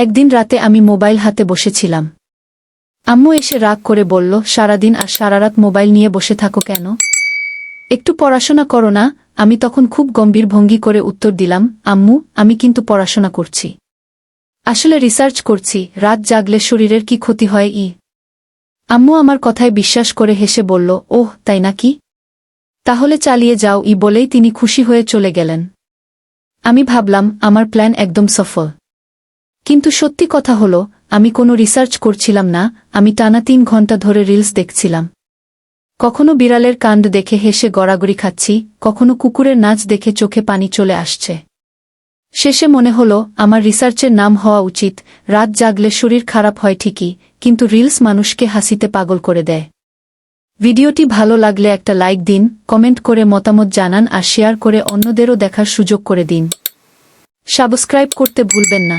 একদিন রাতে আমি মোবাইল হাতে বসেছিলাম। আম্মু এসে রাগ করে বলল, সারাদিন আর সারারাত মোবাইল নিয়ে বসে থাকো কেন? একটু পড়াশোনা করো না, আমি তখন খুব গম্ভীর ভঙ্গি করে উত্তর দিলাম, আম্মু, আমি কিন্তু পড়াশোনা করছি। আসলে রিসার্চ করছি, রাত জাগলে শরীরের কি ক্ষতি হয়, ই। আম্মু আমার কথায় বিশ্বাস করে হেসে বলল, ওহ, তাই নাকি? তাহলে চালিয়ে যাও, ই বলেই তিনি খুশি হয়ে চলে গেলেন। আমি ভাবলাম, আমার প্ল্যান একদম সফল। কিন্তু সত্যি কথা হল, আমি কোনো রিসার্চ করছিলাম না, আমি টানা তিন ঘণ্টা ধরে রিলস দেখছিলাম। কখনো বিড়ালের কাণ্ড দেখে হেসে গড়াগড়ি খাচ্ছি, কখনো কুকুরের নাচ দেখে চোখে পানি চলে আসছে। শেষে মনে হল, আমার রিসার্চের নাম হওয়া উচিত, রাত জাগলে শরীর খারাপ হয় ঠিকই, কিন্তু রিলস মানুষকে হাসিতে পাগল করে দেয়। ভিডিওটি ভালো লাগলে একটা লাইক দিন কমেন্ট করে মতামত জানান আর শেয়ার করে অন্যদেরও দেখার সুযোগ করে দিন। সাবস্ক্রাইব করতে ভুলবেন না।